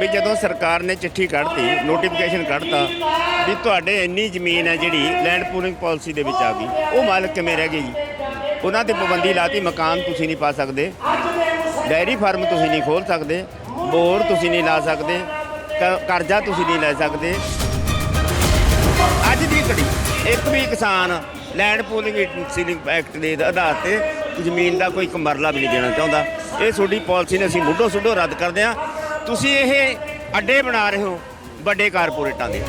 ਵੀ ਜਦੋਂ ਸਰਕਾਰ ਨੇ ਚਿੱਠੀ ਕੱਢਤੀ ਨੋਟੀਫਿਕੇਸ਼ਨ ਕੱਢਤਾ ਵੀ ਤੁਹਾਡੇ ਇੰਨੀ ਜ਼ਮੀਨ ਹੈ ਜਿਹੜੀ ਲੈਂਡ ਪੂਲਿੰਗ ਪਾਲਿਸੀ ਦੇ ਵਿੱਚ ਆ ਗਈ। ਉਹ ਮਾਲਕ ਕਿਵੇਂ ਰਹਿ ਗਏ ਜੀ? ਉਹਨਾਂ ਤੇ ਪਾਬੰਦੀ ਲਾਤੀ, ਮਕਾਨ ਤੁਸੀਂ ਨਹੀਂ ਪਾ ਸਕਦੇ, ਡੈਰੀ ਫਾਰਮ ਤੁਸੀਂ ਨਹੀਂ ਖੋਲ ਸਕਦੇ, ਬੋਰ ਤੁਸੀਂ ਨਹੀਂ ਲਾ ਸਕਦੇ, ਕ- ਕਰਜ਼ਾ ਤੁਸੀਂ ਨਹੀਂ ਲੈ ਸਕਦੇ। ਅੱਜ ਦੀ ਘੜੀ ਇੱਕ ਵੀ ਕਿਸਾਨ ਲੈਂਡ ਪੂਲਿੰਗ ਸੀਲਿੰਗ ਐਕਟ ਦੇ ਆਧਾਰ ਤੇ ਜ਼ਮੀਨ ਦਾ ਕੋਈ ਕਮਰਲਾ ਵੀ ਨਹੀਂ ਦੇਣਾ ਚਾਹੁੰਦਾ। ਇਹ ਤੁਹਾਡੀ ਪਾਲਿਸੀ ਨੇ ਅਸੀਂ ਮੁੱਢੋਂ ਸੁੱਢੋਂ ਰੱਦ ਕਰਦੇ ਹਾਂ। ਤੁਸੀਂ ਇਹ ਅੱਡੇ ਬਣਾ ਰਹੇ ਹੋ ਵੱਡੇ ਕਾਰਪੋਰੇਟਾਂ ਦੇ।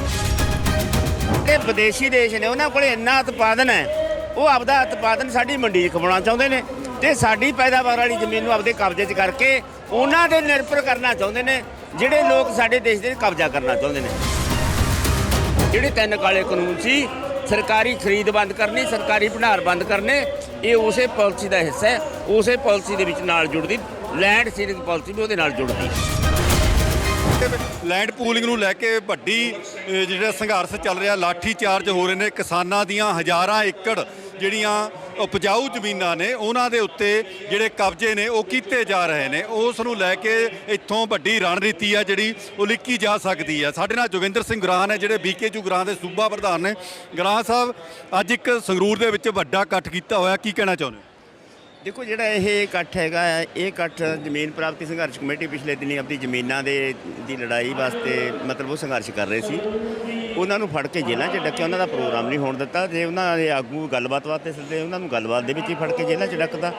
ਤੇ ਵਿਦੇਸ਼ੀ ਦੇਸ਼ ਨੇ, ਉਹਨਾਂ ਕੋਲੇ ਇੰਨਾ ਉਤਪਾਦਨ ਹੈ, ਉਹ ਆਪਦਾ ਉਤਪਾਦਨ ਸਾਡੀ ਮੰਡੀ 'ਚ ਖਵਾਉਣਾ ਚਾਹੁੰਦੇ ਨੇ ਤੇ ਸਾਡੀ ਪੈਦਾਵਾਰ ਵਾਲੀ ਜ਼ਮੀਨ ਨੂੰ ਆਪਦੇ ਕਬਜ਼ੇ 'ਚ ਕਰਕੇ ਉਹਨਾਂ ਦੇ ਨਿਰਭਰ ਕਰਨਾ ਚਾਹੁੰਦੇ ਨੇ, ਜਿਹੜੇ ਲੋਕ ਸਾਡੇ ਦੇਸ਼ ਦੇ ਕਬਜ਼ਾ ਕਰਨਾ ਚਾਹੁੰਦੇ ਨੇ। ਜਿਹੜੇ ਤਿੰਨ ਕਾਲੇ ਕਾਨੂੰਨ ਸੀ, ਸਰਕਾਰੀ ਖਰੀਦ ਬੰਦ ਕਰਨੀ, ਸਰਕਾਰੀ ਭੰਡਾਰ ਬੰਦ ਕਰਨੇ, ਇਹ ਉਸੇ ਪਾਲਿਸੀ ਦਾ ਹਿੱਸਾ ਹੈ, ਉਸੇ ਪਾਲਿਸੀ ਦੇ ਵਿੱਚ ਨਾਲ ਜੁੜਦੀ, ਲੈਂਡ ਸੀਲਿੰਗ ਪਾਲਿਸੀ ਵੀ ਉਹਦੇ ਨਾਲ ਜੁੜਦੀ। ਲੈਂਡ ਪੂਲਿੰਗ ਨੂੰ ਲੈ ਕੇ ਵੱਡੀ ਜਿਹੜਾ ਸੰਘਰਸ਼ ਚੱਲ ਰਿਹਾ, ਲਾਠੀ ਚਾਰਜ ਹੋ ਰਹੇ ਨੇ। ਕਿਸਾਨਾਂ ਦੀਆਂ ਹਜ਼ਾਰਾਂ ਏਕੜ ਜਿਹੜੀਆਂ ਉਪਜਾਊ ਜ਼ਮੀਨਾਂ ਨੇ, ਉਹਨਾਂ ਦੇ ਉੱਤੇ ਜਿਹੜੇ ਕਬਜ਼ੇ ਨੇ, ਉਹ ਕੀਤੇ ਜਾ ਰਹੇ ਨੇ। ਉਸ ਨੂੰ ਲੈ ਕੇ ਇੱਥੋਂ ਵੱਡੀ ਰਣਨੀਤੀ ਆ ਜਿਹੜੀ, ਉਹ ਲਿਖੀ ਜਾ ਸਕਦੀ ਹੈ ਸਾਡੇ ਨਾਲ ਜੋਗਿੰਦਰ ਸਿੰਘ ਗਰਾਹ ਨੇ, ਜਿਹੜੇ ਬੀਕੇਯੂ ਗਰਾਹ ਦੇ ਸੂਬਾ ਪ੍ਰਧਾਨ ਨੇ। ਗਰਾਹ ਸਾਹਿਬ, ਅੱਜ ਇੱਕ ਸੰਗਰੂਰ ਦੇ ਵਿੱਚ ਵੱਡਾ ਇਕੱਠ ਕੀਤਾ ਹੋਇਆ, ਕੀ ਕਹਿਣਾ ਚਾਹੁੰਦੇ ਹੋ? ਦੇਖੋ ਜਿਹੜਾ ਇਹ ਇਕੱਠ ਹੈਗਾ ਹੈ, ਇਹ ਇਕੱਠ ਜ਼ਮੀਨ ਪ੍ਰਾਪਤੀ ਸੰਘਰਸ਼ ਕਮੇਟੀ ਪਿਛਲੇ ਦਿਨੀ ਆਪਣੀ ਜ਼ਮੀਨਾਂ ਦੇ ਦੀ ਲੜਾਈ ਵਾਸਤੇ ਮਤਲਬ ਉਹ ਸੰਘਰਸ਼ ਕਰ ਰਹੇ ਸੀ। ਉਹਨਾਂ ਨੂੰ ਫੜ ਕੇ ਜੇਲ੍ਹਾਂ 'ਚ ਡੱਕਿਆ ਉਹਨਾਂ ਦਾ ਪ੍ਰੋਗਰਾਮ ਨਹੀਂ ਹੋਣ ਦਿੱਤਾ ਜੇ ਉਹਨਾਂ ਦੇ ਆਗੂ ਗੱਲਬਾਤ ਵਾਸਤੇ ਸੱਦੇ ਉਹਨਾਂ ਨੂੰ ਗੱਲਬਾਤ ਦੇ ਵਿੱਚ ਹੀ ਫੜ ਕੇ ਜੇਲ੍ਹਾਂ 'ਚ ਡੱਕਦਾ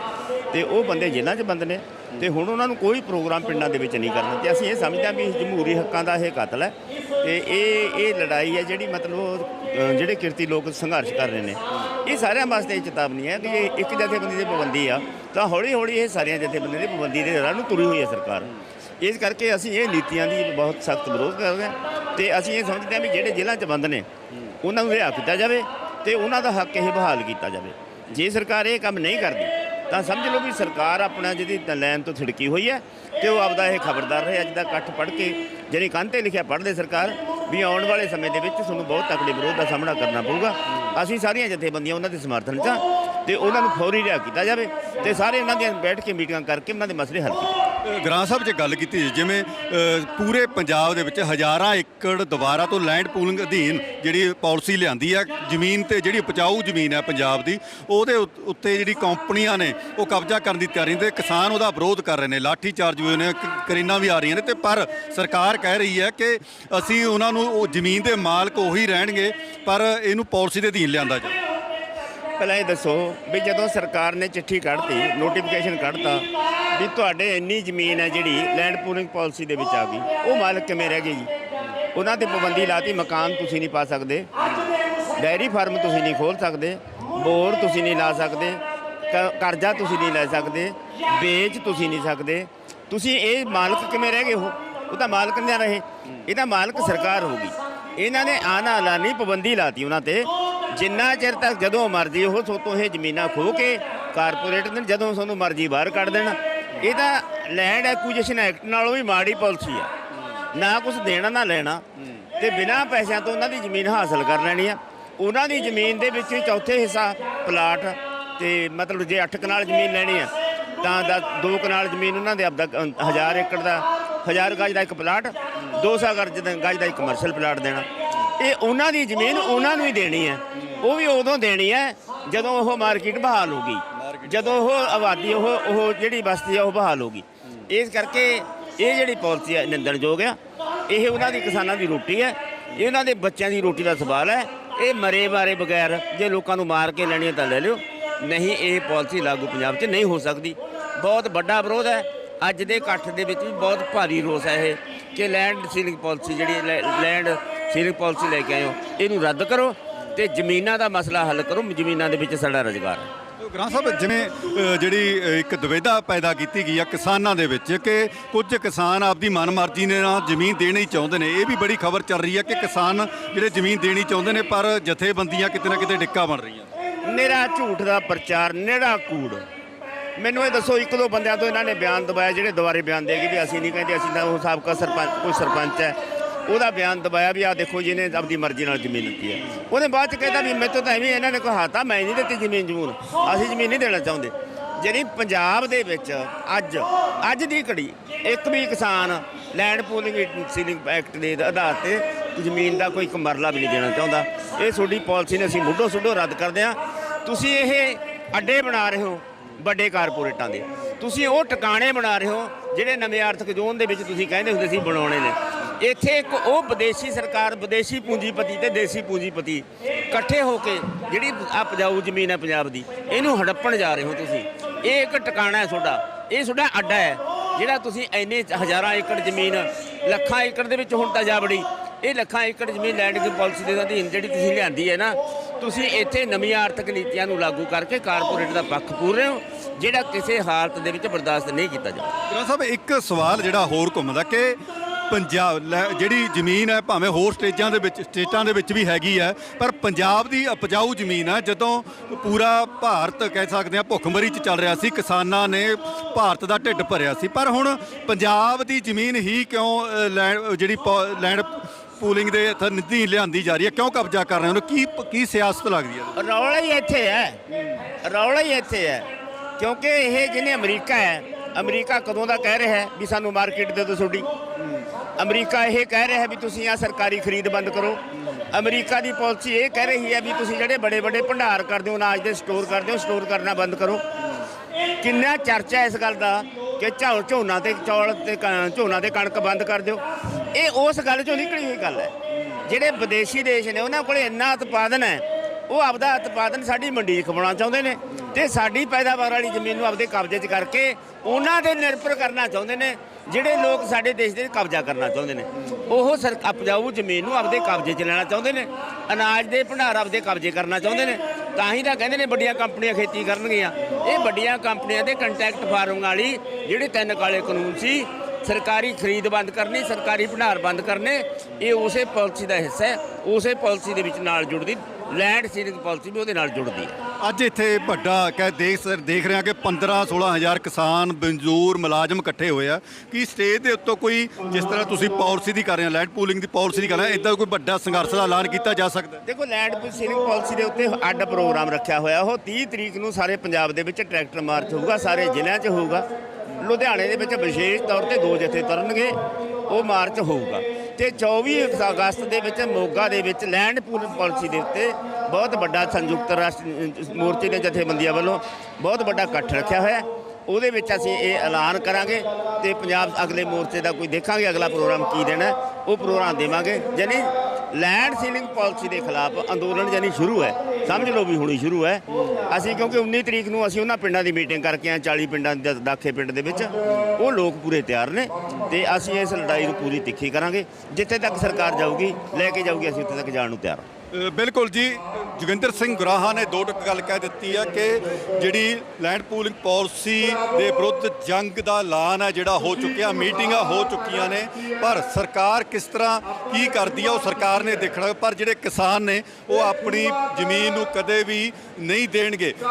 ਤੇ ਉਹ ਬੰਦੇ ਜੇਲ੍ਹਾਂ 'ਚ ਬੰਦ ਨੇ ਤੇ ਹੁਣ ਉਹਨਾਂ ਨੂੰ ਕੋਈ ਪ੍ਰੋਗਰਾਮ ਪਿੰਡਾਂ ਦੇ ਵਿੱਚ ਨਹੀਂ ਕਰਨਾ ਤੇ ਅਸੀਂ ਇਹ ਸਮਝਦੇ ਹਾਂ ਵੀ ਜਮਹੂਰੀ ਹੱਕਾਂ ਦਾ ਇਹ ਕਤਲ ਹੈ ਤੇ ਇਹ ਇਹ ਲੜਾਈ ਹੈ ਜਿਹੜੀ ਮਤਲਬ ਉਹ, ਜਿਹੜੇ ਕਿਰਤੀ ਲੋਕ ਸੰਘਰਸ਼ ਕਰ ਰਹੇ ਨੇ। ਇਹ ਸਾਰਿਆਂ ਵਾਸਤੇ ਇਹ ਚੇਤਾਵਨੀ ਹੈ ਕਿ ਜੇ ਇੱਕ ਜਥੇਬੰਦੀ ਦੀ ਪਾਬੰਦੀ ਆ। ਤਾਂ ਹੌਲੀ ਹੌਲੀ ਇਹ ਸਾਰੀਆਂ ਜਥੇਬੰਦੀਆਂ ਦੀ ਪਾਬੰਦੀ ਦੇ ਰਾਹ ਨੂੰ ਤੁਰੀ ਹੋਈ ਹੈ ਸਰਕਾਰ। ਇਸ ਕਰਕੇ ਅਸੀਂ ਇਹ ਨੀਤੀਆਂ ਦੀ ਬਹੁਤ ਸਖਤ ਵਿਰੋਧ ਕਰਦੇ ਹਾਂ ਤੇ ਅਸੀਂ ਇਹ ਸਮਝਦੇ ਹਾਂ ਵੀ ਜਿਹੜੇ ਜ਼ਿਲ੍ਹਾ 'ਚ ਬੰਦ ਨੇ, ਉਹਨਾਂ ਨੂੰ ਰਿਹਾ ਕੀਤਾ ਜਾਵੇ ਤੇ ਉਹਨਾਂ ਦਾ ਹੱਕ ਇਹ ਬਹਾਲ ਕੀਤਾ ਜਾਵੇ। ਜੇ ਸਰਕਾਰ ਇਹ ਕੰਮ ਨਹੀਂ ਕਰਦੀ, ਤਾਂ ਸਮਝ ਲਓ ਵੀ ਸਰਕਾਰ ਆਪਣਾ ਜਿਹਦੀ ਲਾਈਨ ਤੋਂ ਛਿੜਕੀ ਹੋਈ ਹੈ ਤੇ ਉਹ ਆਪਦਾ ਇਹ ਖਬਰਦਾਰ ਰਹੇ ਅੱਜ ਦਾ ਇਕੱਠ ਪੜ੍ਹ ਕੇ ਜਿਹੜੀ ਕੰਧ ਤੇ ਲਿਖਿਆ ਪੜ੍ਹਦੇ ਸਰਕਾਰ, ਵੀ ਆਉਣ ਵਾਲੇ ਸਮੇਂ ਦੇ ਵਿੱਚ ਤੁਹਾਨੂੰ ਬਹੁਤ ਤਕੜੇ ਵਿਰੋਧ ਦਾ ਸਾਹਮਣਾ ਕਰਨਾ ਪਊਗਾ। ਅਸੀਂ ਸਾਰੀਆਂ ਜਥੇਬੰਦੀਆਂ ਉਹਨਾਂ ਦੇ ਸਮਰਥਨ 'ਚ ਹਾਂ ਤੇ ਉਹਨਾਂ ਨੂੰ ਫੌਰੀ ਰਿਹਾ ਕੀਤਾ ਜਾਵੇ ਤੇ ਸਾਰੇ ਉਹਨਾਂ ਦੀਆਂ ਬੈਠ ਕੇ ਮੀਟਿੰਗਾਂ ਕਰਕੇ ਉਹਨਾਂ ਦੇ ਮਸਲੇ ਹੱਲ ਕੀਤੇ ਗ੍ਰਾਂ ਸਾਹਿਬ 'ਚ ਗੱਲ ਕੀਤੀ ਜਿਵੇਂ ਪੂਰੇ ਪੰਜਾਬ ਦੇ ਵਿੱਚ ਹਜ਼ਾਰਾਂ ਏਕੜ ਦੁਬਾਰਾ ਤੋਂ ਲੈਂਡ ਪੂਲਿੰਗ ਅਧੀਨ ਜਿਹੜੀ ਪਾਲਿਸੀ ਲਿਆਂਦੀ ਹੈ ਜ਼ਮੀਨ ਤੇ ਜਿਹੜੀ ਉਪਜਾਊ ਜ਼ਮੀਨ ਹੈ ਪੰਜਾਬ ਦੀ, ਉਹਦੇ ਉੱਤੇ ਜਿਹੜੀ ਕੰਪਨੀਆਂ ਨੇ, ਉਹ ਕਬਜ਼ਾ ਕਰਨ ਦੀ ਤਿਆਰੀ ਤੇ ਕਿਸਾਨ ਉਹਦਾ ਵਿਰੋਧ ਕਰ ਰਹੇ ਨੇ, ਲਾਠੀ ਚਾਰਜ ਹੋਏ ਨੇ, ਕ- ਕਰੀਨਾਂ ਵੀ ਆ ਰਹੀਆਂ ਨੇ, ਤੇ ਪਰ ਸਰਕਾਰ ਕਹਿ ਰਹੀ ਹੈ ਕਿ ਅਸੀਂ ਉਹਨਾਂ ਨੂੰ ਉਹ ਜ਼ਮੀਨ ਦੇ ਮਾਲਕ ਉਹੀ ਰਹਿਣਗੇ, ਪਰ ਇਹਨੂੰ ਪਾਲਿਸੀ ਦੇ ਅਧੀਨ ਲਿਆਂਦਾ ਜਾਵੇ। ਪਹਿਲਾਂ ਇਹ ਦੱਸੋ ਵੀ ਜਦੋਂ ਸਰਕਾਰ ਨੇ ਚਿੱਠੀ ਕੱਢਤੀ ਨੋਟੀਫਿਕੇਸ਼ਨ ਕੱਢਤਾ ਵੀ ਤੁਹਾਡੇ ਇੰਨੀ ਜ਼ਮੀਨ ਹੈ ਜਿਹੜੀ ਲੈਂਡ ਪੂਲਿੰਗ ਪਾਲਿਸੀ ਦੇ ਵਿੱਚ ਆ ਗਈ, ਉਹ ਮਾਲਕ ਕਿਵੇਂ ਰਹਿ ਗਏ ਜੀ? ਉਹਨਾਂ ਤੇ ਪਾਬੰਦੀ ਲਾਤੀ, ਮਕਾਨ ਤੁਸੀਂ ਨਹੀਂ ਪਾ ਸਕਦੇ, ਡੈਰੀ ਫਾਰਮ ਤੁਸੀਂ ਨਹੀਂ ਖੋਲ ਸਕਦੇ, ਬੋਰ ਤੁਸੀਂ ਨਹੀਂ ਲਾ ਸਕਦੇ, ਕ- ਕਰਜ਼ਾ ਤੁਸੀਂ ਨਹੀਂ ਲੈ ਸਕਦੇ, ਵੇਚ ਤੁਸੀਂ ਨਹੀਂ ਸਕਦੇ। ਤੁਸੀਂ ਇਹ ਮਾਲਕ ਕਿਵੇਂ ਰਹਿ ਗਏ ਹੋ ਉਹ ਤਾਂ ਮਾਲਕ ਨਾ ਰਹੇ ਇਹਦਾ ਮਾਲਕ ਸਰਕਾਰ ਹੋਗੀ ਇਹਨਾਂ ਨੇ ਆਨਾ ਲਾਨੀ ਪਾਬੰਦੀ ਲਾਤੀ ਉਹਨਾਂ ਤੇ ਜਿੰਨਾ ਚਿਰ ਤੱਕ ਜਦੋਂ ਮਰਜ਼ੀ ਉਹ ਸੋਤੋਂ ਇਹ ਜ਼ਮੀਨਾਂ ਖੋ ਕੇ ਕਾਰਪੋਰੇਟ ਨੇ, ਜਦੋਂ ਤੁਹਾਨੂੰ ਮਰਜ਼ੀ ਬਾਹਰ ਕੱਢ ਦੇਣਾ। ਇਹ ਤਾਂ ਲੈਂਡ ਐਕੁਜੀਸ਼ਨ ਐਕਟ ਨਾਲੋਂ ਵੀ ਮਾੜੀ ਪਾਲਿਸੀ ਆ। ਨਾ ਕੁਝ ਦੇਣਾ, ਨਾ ਲੈਣਾ। ਤੇ ਬਿਨਾਂ ਪੈਸਿਆਂ ਤੋਂ ਉਹਨਾਂ ਦੀ ਜ਼ਮੀਨ ਹਾਸਲ ਕਰ ਲੈਣੀ ਆ। ਉਹਨਾਂ ਦੀ ਜ਼ਮੀਨ ਦੇ ਵਿੱਚ ਚੌਥੇ ਹਿੱਸਾ ਪਲਾਟ ਤੇ ਮਤਲਬ ਜੇ 8 ਕਨਾਲ ਜ਼ਮੀਨ ਲੈਣੀ ਆ, ਤਾਂ ਦਾ 2 ਕਨਾਲ ਜ਼ਮੀਨ ਉਹਨਾਂ ਦੇ ਆਪਦਾ 1000 ਏਕੜ ਦਾ 1000 ਗਜ ਦਾ ਇੱਕ ਪਲਾਟ 200 ਗਜ ਦਾ ਗਜ ਦਾ ਇੱਕ ਕਮਰਸ਼ੀਅਲ ਪਲਾਟ ਦੇਣਾ। ਇਹ ਉਹਨਾਂ ਦੀ ਜ਼ਮੀਨ ਉਹਨਾਂ ਨੂੰ ਹੀ ਦੇਣੀ ਹੈ। ਉਹ ਵੀ ਉਦੋਂ ਦੇਣੀ ਹੈ ਜਦੋਂ ਉਹ ਮਾਰਕੀਟ ਬਹਾਲ ਹੋ ਗਈ। ਜਦੋਂ ਉਹ ਆਬਾਦੀ, ਉਹ ਉਹ ਜਿਹੜੀ ਬਸਤੀ ਆ, ਉਹ ਬਹਾਲ ਹੋ ਗਈ। ਇਸ ਕਰਕੇ ਇਹ ਜਿਹੜੀ ਪਾਲਿਸੀ ਹੈ ਨਿੰਦਣਯੋਗ ਆ। ਇਹ ਉਹਨਾਂ ਦੀ ਕਿਸਾਨਾਂ ਦੀ ਰੋਟੀ ਹੈ। ਇਹਨਾਂ ਦੇ ਬੱਚਿਆਂ ਦੀ ਰੋਟੀ ਦਾ ਸਵਾਲ ਹੈ। ਇਹ ਮਰੇ ਬਾਰੇ ਬਗੈਰ ਜੇ ਲੋਕਾਂ ਨੂੰ ਮਾਰ ਕੇ ਲੈਣੀ ਹੈ ਤਾਂ ਲੈ ਲਿਓ। ਨਹੀਂ, ਇਹ ਪਾਲਿਸੀ ਲਾਗੂ ਪੰਜਾਬ 'ਚ ਨਹੀਂ ਹੋ ਸਕਦੀ। ਬਹੁਤ ਵੱਡਾ ਵਿਰੋਧ ਹੈ। ਅੱਜ ਦੇ ਇਕੱਠ ਦੇ ਵਿੱਚ ਵੀ ਬਹੁਤ ਭਾਰੀ ਰੋਸ ਹੈ ਇਹ ਕਿ ਲੈਂਡ ਸੀਲਿੰਗ ਪਾਲਿਸੀ ਜਿਹੜੀ, ਲੈ- ਲੈਂਡ ਸੀਲਿੰਗ ਪਾਲਿਸੀ ਲੈ ਕੇ ਆਏ ਹੋ ਇਹਨੂੰ ਰੱਦ ਕਰੋ ਤੇ ਜ਼ਮੀਨਾਂ ਦਾ ਮਸਲਾ ਹੱਲ ਕਰੋ। ਜ਼ਮੀਨਾਂ ਦੇ ਵਿੱਚ ਸਾਡਾ ਰੁਜ਼ਗਾਰ ਹੈ। ਗ੍ਰਾਂ ਸਾਹਿਬ ਜਿਵੇਂ ਅ, ਜਿਹੜੀ ਅ, ਇੱਕ ਦੁਵਿਧਾ ਪੈਦਾ ਕੀਤੀ ਗਈ ਆ ਕਿਸਾਨਾਂ ਦੇ ਵਿੱਚ ਕਿ ਕੁਝ ਕਿਸਾਨ ਆਪਦੀ ਮਨਮਰਜ਼ੀ ਨੇ ਨਾਲ ਜ਼ਮੀਨ ਦੇਣੀ ਚਾਹੁੰਦੇ ਨੇ। ਇਹ ਵੀ ਬੜੀ ਖਬਰ ਚੱਲ ਰਹੀ ਹੈ ਕਿ ਕਿਸਾਨ ਜਿਹੜੇ ਜ਼ਮੀਨ ਦੇਣੀ ਚਾਹੁੰਦੇ ਨੇ ਪਰ ਜਥੇਬੰਦੀਆਂ ਕਿਤੇ ਨਾ ਕਿਤੇ ਡਿੱਕਾ ਬਣ ਰਹੀਆਂ। ਨਿਹਰਾ ਝੂਠ ਦਾ ਪ੍ਰਚਾਰ ਨਿਹਰਾ ਕੂੜ। ਮੈਨੂੰ ਇਹ ਦੱਸੋ ਇੱਕ ਦੋ ਬੰਦਿਆਂ ਤੋਂ ਇਹਨਾਂ ਨੇ ਬਿਆਨ ਦਬਾਇਆ ਜਿਹੜੇ ਦੁਬਾਰੇ ਬਿਆਨ ਦੇਗੇ ਵੀ ਅਸੀਂ ਨਹੀਂ ਕਹਿੰਦੇ ਅਸੀਂ ਤਾਂ ਉਹ ਸਾਬਕਾ ਸਰਪੰਚ ਕੋਈ ਸਰਪੰਚ ਹੈ। ਉਹਦਾ ਬਿਆਨ ਦਬਾਇਆ ਵੀ ਆ ਦੇਖੋ ਜਿਹਨੇ ਆਪਦੀ ਮਰਜ਼ੀ ਨਾਲ ਜ਼ਮੀਨ ਦਿੱਤੀ ਹੈ। ਉਹਨੇ ਬਾਅਦ ਚ ਕਹਿੰਦਾ ਵੀ ਮੇਰੇ ਤੋਂ ਤਾਂ ਐਵੇਂ ਇਹਨਾਂ ਨੇ ਕਹਾਤਾ ਮੈਂ ਨਹੀਂ ਦਿੱਤੀ ਜ਼ਮੀਨ ਜਮੂਨ। ਅਸੀਂ ਜ਼ਮੀਨ ਨਹੀਂ ਦੇਣਾ ਚਾਹੁੰਦੇ। ਜਿਹੜੀ ਪੰਜਾਬ ਦੇ ਵਿੱਚ ਅੱਜ ਅੱਜ ਦੀ ਘੜੀ, ਇੱਕ ਵੀ ਕਿਸਾਨ ਲੈਂਡ ਪੂਲਿੰਗ ਸੀਲਿੰਗ ਐਕਟ ਦੇ ਆਧਾਰ ਤੇ ਜ਼ਮੀਨ ਦਾ ਕੋਈ ਕਮਰਲਾ ਵੀ ਨਹੀਂ ਦੇਣਾ ਚਾਹੁੰਦਾ। ਇਹ ਤੁਹਾਡੀ ਪਾਲਿਸੀ ਨੇ ਅਸੀਂ ਮੁੱਢੋਂ ਸੁੱਢੋਂ ਰੱਦ ਕਰਦੇ ਹਾਂ। ਤੁਸੀਂ ਇਹ ਅੱਡੇ ਬਣਾ ਰਹੇ ਹੋ ਵੱਡੇ ਕਾਰਪੋਰੇਟਾਂ ਦੇ। ਤੁਸੀਂ ਉਹ ਟਿਕਾਣੇ ਬਣਾ ਰਹੇ ਹੋ ਜਿਹੜੇ ਨਵੇਂ ਆਰਥਿਕ ਜ਼ੋਨ ਦੇ ਵਿੱਚ ਤੁਸੀਂ ਕਹਿੰਦੇ ਹੁੰਦੇ ਸੀ ਬਣਾਉਣੇ ਨੇ। ਇੱਥੇ ਇੱਕ ਉਹ ਵਿਦੇਸ਼ੀ ਸਰਕਾਰ, ਵਿਦੇਸ਼ੀ ਪੂੰਜੀਪਤੀ ਤੇ ਦੇਸੀ ਪੂੰਜੀਪਤੀ ਇਕੱਠੇ ਹੋ ਕੇ ਜਿਹੜੀ ਆ ਉਪਜਾਊ ਜ਼ਮੀਨ ਹੈ ਪੰਜਾਬ ਦੀ, ਇਹਨੂੰ ਹੜੱਪਣ ਜਾ ਰਹੇ ਹੋ ਤੁਸੀਂ। ਇਹ ਇੱਕ ਟਿਕਾਣਾ ਹੈ ਤੁਹਾਡਾ, ਇਹ ਤੁਹਾਡਾ ਅੱਡਾ ਹੈ, ਜਿਹੜਾ ਤੁਸੀਂ ਇੰਨੇ ਹਜ਼ਾਰਾਂ ਏਕੜ ਜ਼ਮੀਨ, ਲੱਖਾਂ ਏਕੜ ਦੇ ਵਿੱਚ ਹੁਣ ਤਾਂ ਜਾ ਵੜੀ। ਇਹ ਲੱਖਾਂ ਏਕੜ ਜ਼ਮੀਨ ਲੈਂਡ ਦੀ ਪਾਲਿਸੀ ਦੇ ਅਧੀਨ ਜਿਹੜੀ ਤੁਸੀਂ ਲਿਆਂਦੀ ਹੈ ਨਾ, ਤੁਸੀਂ ਇੱਥੇ ਨਵੀਆਂ ਆਰਥਿਕ ਨੀਤੀਆਂ ਨੂੰ ਲਾਗੂ ਕਰਕੇ ਕਾਰਪੋਰੇਟ ਦਾ ਪੱਖ ਪੂਰ ਰਹੇ ਹੋ, ਜਿਹੜਾ ਕਿਸੇ ਹਾਲਤ ਦੇ ਵਿੱਚ ਬਰਦਾਸ਼ਤ ਨਹੀਂ ਕੀਤਾ ਜਾਊਗਾ ਸਾਹਿਬ, ਇੱਕ ਸਵਾਲ ਜਿਹੜਾ ਹੋਰ ਘੁੰਮਦਾ ਕਿ ਪੰਜਾਬ ਲੈ- ਜਿਹੜੀ ਜ਼ਮੀਨ ਹੈ ਭਾਵੇਂ ਹੋਰ ਸਟੇਜਾਂ ਦੇ ਵਿੱਚ ਸਟੇਟਾਂ ਦੇ ਵਿੱਚ ਵੀ ਹੈਗੀ ਹੈ ਪਰ ਪੰਜਾਬ ਦੀ ਉਪਜਾਊ ਜ਼ਮੀਨ ਹੈ ਜਦੋਂ ਪੂਰਾ ਭਾਰਤ ਕਹਿ ਸਕਦੇ ਆ ਭੁੱਖਮਰੀ 'ਚ ਚੱਲ ਰਿਹਾ ਸੀ ਕਿਸਾਨਾਂ ਨੇ ਭਾਰਤ ਦਾ ਢਿੱਡ ਭਰਿਆ ਸੀ। ਪਰ ਹੁਣ ਪੰਜਾਬ ਦੀ ਜ਼ਮੀਨ ਹੀ ਕਿਉਂ ਅ, ਲੈਂਡ ਜਿਹੜੀ ਪੋ- ਲੈਂਡ ਪੂਲਿੰਗ ਦੇ ਇੱਥੇ ਨੀਤੀ ਲਿਆਂਦੀ ਜਾ ਰਹੀ ਹੈ ਕਿਉਂ ਕਬਜ਼ਾ ਕਰ ਰਹੇ ਹੋ? ਕੀ ਕੀ ਸਿਆਸਤ ਲੱਗਦੀ ਹੈ? ਰੌਲਾ ਹੀ ਇੱਥੇ ਹੈ। ਰੌਲਾ ਹੀ ਇੱਥੇ ਹੈ। ਕਿਉਂਕਿ ਇਹ ਜਿਹਨੇ ਅਮਰੀਕਾ ਹੈ ਅਮਰੀਕਾ ਕਦੋਂ ਦਾ ਕਹਿ ਰਿਹਾ ਹੈ ਵੀ ਸਾਨੂੰ ਮਾਰਕੀਟ ਦੇ ਦਿਓ ਤੁਹਾਡੀ? ਅਮਰੀਕਾ ਇਹ ਕਹਿ ਰਿਹਾ ਹੈ ਵੀ ਤੁਸੀਂ ਆ ਸਰਕਾਰੀ ਖਰੀਦ ਬੰਦ ਕਰੋ। ਅਮਰੀਕਾ ਦੀ ਪਾਲਿਸੀ ਇਹ ਕਹਿ ਰਹੀ ਹੈ ਵੀ ਤੁਸੀਂ ਜਿਹੜੇ ਬੜੇ ਵੱਡੇ ਭੰਡਾਰ ਕਰਦੇ ਹੋ, ਅਨਾਜ ਦੇ ਸਟੋਰ ਕਰਦੇ ਹੋ ਸਟੋਰ ਕਰਨਾ ਬੰਦ ਕਰੋ। ਕਿੰਨਾ ਚਰਚਾ ਇਸ ਗੱਲ ਦਾ ਕਿ ਝਾਉ ਝੋਨਾ ਤੇ ਚੌਲ ਤੇ ਕ- ਝੋਨਾ ਤੇ ਕਣਕ ਬੰਦ ਕਰ ਦਿਓ। ਇਹ ਉਸ ਗੱਲ ਚੋਂ ਨਿਕਲੀ ਹੋਈ ਗੱਲ ਹੈ। ਜਿਹੜੇ ਵਿਦੇਸ਼ੀ ਦੇਸ਼ ਨੇ ਉਹਨਾਂ ਕੋਲੇ ਇੰਨਾ ਉਤਪਾਦਨ ਹੈ, ਉਹ ਆਪਦਾ ਉਤਪਾਦਨ ਸਾਡੀ ਮੰਡੀ 'ਚ ਖਵਾਉਣਾ ਚਾਹੁੰਦੇ ਨੇ ਤੇ ਸਾਡੀ ਪੈਦਾਵਾਰ ਵਾਲੀ ਜ਼ਮੀਨ ਨੂੰ ਆਪਦੇ ਕਬਜ਼ੇ 'ਚ ਕਰਕੇ ਉਹਨਾਂ 'ਤੇ ਨਿਰਭਰ ਕਰਨਾ ਚਾਹੁੰਦੇ ਨੇ। ਜਿਹੜੇ ਲੋਕ ਸਾਡੇ ਦੇਸ਼ ਦੇ ਕਬਜ਼ਾ ਕਰਨਾ ਚਾਹੁੰਦੇ ਨੇ, ਉਹ ਸਰ ਉਪਜਾਊ ਜ਼ਮੀਨ ਨੂੰ ਆਪਦੇ ਕਬਜ਼ੇ 'ਚ ਲੈਣਾ ਚਾਹੁੰਦੇ ਨੇ, ਅਨਾਜ ਦੇ ਭੰਡਾਰ ਆਪਦੇ ਕਬਜ਼ੇ ਕਰਨਾ ਚਾਹੁੰਦੇ ਨੇ, ਤਾਂ ਹੀ ਤਾਂ ਕਹਿੰਦੇ ਨੇ ਵੱਡੀਆਂ ਕੰਪਨੀਆਂ ਖੇਤੀ ਕਰਨਗੀਆਂ। ਇਹ ਵੱਡੀਆਂ ਕੰਪਨੀਆਂ ਦੇ ਕੰਟੈਕਟ ਫਾਰਮਿੰਗ ਵਾਲੀ ਜਿਹੜੇ ਤਿੰਨ ਕਾਲੇ ਕਾਨੂੰਨ ਸੀ, ਸਰਕਾਰੀ ਖਰੀਦ ਬੰਦ ਕਰਨੀ, ਸਰਕਾਰੀ ਭੰਡਾਰ ਬੰਦ ਕਰਨੇ, ਇਹ ਉਸੇ ਪਾਲਿਸੀ ਦਾ ਹਿੱਸਾ ਹੈ, ਉਸੇ ਪਾਲਿਸੀ ਦੇ ਵਿੱਚ ਨਾਲ ਜੁੜਦੀ ਲੈਂਡ ਸੀਲਿੰਗ ਪਾਲਿਸੀ ਵੀ ਉਹਦੇ ਨਾਲ ਜੁੜਦੀ ਹੈ। ਅੱਜ ਇੱਥੇ ਵੱਡਾ ਕਹਿ ਦੇਖ ਸਰ, ਦੇਖ ਰਹੇ ਹਾਂ ਕਿ 15 16000 ਕਿਸਾਨ ਮਜ਼ਦੂਰ ਮੁਲਾਜ਼ਮ ਇਕੱਠੇ ਹੋਏ ਆ। ਕੀ ਸਟੇਜ ਦੇ ਉੱਤੋਂ ਕੋਈ ਜਿਸ ਤਰ੍ਹਾਂ ਤੁਸੀਂ ਪਾਲਿਸੀ ਦੀ ਕਰ ਰਹੇ ਹੋ ਲੈਂਡ ਪੂਲਿੰਗ ਦੀ ਪਾਲਿਸੀ ਦੀ ਕਰ ਰਹੇ ਹੋ ਇਦਾਂ ਕੋਈ ਵੱਡਾ ਸੰਘਰਸ਼ ਦਾ ਐਲਾਨ ਕੀਤਾ ਜਾ ਸਕਦਾ? ਦੇਖੋ ਲੈਂਡ ਸੀਲਿੰਗ ਪਾਲਿਸੀ ਦੇ ਉੱਤੇ ਅੱਡ ਪ੍ਰੋਗਰਾਮ ਰੱਖਿਆ ਹੋਇਆ। ਉਹ 30 ਤਰੀਕ ਨੂੰ ਸਾਰੇ ਪੰਜਾਬ ਦੇ ਵਿੱਚ ਟਰੈਕਟਰ ਮਾਰਚ ਹੋਊਗਾ, ਸਾਰੇ ਜ਼ਿਲ੍ਹਿਆਂ 'ਚ ਹੋਊਗਾ। ਲੁਧਿਆਣੇ ਦੇ ਵਿੱਚ ਵਿਸ਼ੇਸ਼ ਤੌਰ ਤੇ ਦੋ ਜਥੇ ਤਰਨਗੇ, ਉਹ ਮਾਰਚ ਹੋਊਗਾ। ਤੇ 24 ਅਗਸਤ ਦੇ ਵਿੱਚ ਮੋਗਾ ਦੇ ਵਿੱਚ ਲੈਂਡ ਪੂਲ ਪਾਲਿਸੀ ਦੇ ਉੱਤੇ ਬਹੁਤ ਵੱਡਾ ਸੰਯੁਕਤ ਰਾਸ਼ਟਰ ਮੋਰਚੇ ਦੇ ਜਥੇਬੰਦੀਆਂ ਵੱਲੋਂ ਬਹੁਤ ਵੱਡਾ ਇਕੱਠ ਰੱਖਿਆ ਹੋਇਆ ਹੈ। ਉਹਦੇ ਵਿੱਚ ਅਸੀਂ ਇਹ ਐਲਾਨ ਕਰਾਂਗੇ ਤੇ ਪੰਜਾਬ ਅਗਲੇ ਮੋਰਚੇ ਦਾ ਕੋਈ ਦੇਖਾਂਗੇ ਅਗਲਾ ਪ੍ਰੋਗਰਾਮ ਕੀ ਦੇਣਾ ਉਹ ਪ੍ਰੋਗਰਾਮ ਦੇਵਾਂਗੇ ਯਾਨੀ ਲੈਂਡ ਸੀਲਿੰਗ ਪਾਲਿਸੀ ਦੇ ਖਿਲਾਫ ਅੰਦੋਲਨ ਯਾਨੀ ਸ਼ੁਰੂ ਹੈ। ਸਮਝ ਲਓ ਵੀ ਹੁਣੀ ਸ਼ੁਰੂ ਹੈ। ਅਸੀਂ ਕਿਉਂਕਿ 19 ਤਰੀਕ ਨੂੰ ਅਸੀਂ ਉਹਨਾਂ ਪਿੰਡਾਂ ਦੀ ਮੀਟਿੰਗ ਕਰਕੇ ਆਏ 40 ਪਿੰਡਾਂ ਦੇ ਦਾਖੇ ਪਿੰਡ ਦੇ ਵਿੱਚ। ਉਹ ਲੋਕ ਪੂਰੇ ਤਿਆਰ ਨੇ ਤੇ ਅਸੀਂ ਇਸ ਲੜਾਈ ਨੂੰ ਪੂਰੀ ਤਿੱਖੀ ਕਰਾਂਗੇ। ਜਿੱਥੇ ਤੱਕ ਸਰਕਾਰ ਜਾਊਗੀ, ਲੈ ਕੇ ਜਾਊਗੀ, ਅਸੀਂ ਉੱਥੇ ਤੱਕ ਜਾਣ ਨੂੰ ਤਿਆਰ ਹਾਂ। ਬਿਲਕੁਲ ਜੀ। ਜੋਗਿੰਦਰ ਸਿੰਘ ਗੁਰਾਹਾ ਨੇ ਦੋ ਟੁਕ ਗੱਲ ਕਹਿ ਦਿੱਤੀ ਆ ਕਿ ਜਿਹੜੀ ਲੈਂਡ ਪੂਲਿੰਗ ਪਾਲਿਸੀ ਦੇ ਵਿਰੁੱਧ ਜੰਗ ਦਾ ਐਲਾਨ ਹੈ, ਜਿਹੜਾ ਹੋ ਚੁੱਕਿਆ, ਮੀਟਿੰਗਾਂ ਹੋ ਚੁੱਕੀਆਂ ਨੇ, ਪਰ ਸਰਕਾਰ ਕਿਸ ਤਰ੍ਹਾਂ ਕੀ ਕਰਦੀ ਹੈ ਉਹ ਸਰਕਾਰ ਨੇ ਦੇਖਣਾ, ਪਰ ਜਿਹੜੇ ਕਿਸਾਨ ਨੇ, ਉਹ ਆਪਣੀ ਜ਼ਮੀਨ ਨੂੰ ਕਦੇ ਵੀ ਨਹੀਂ ਦੇਣਗੇ।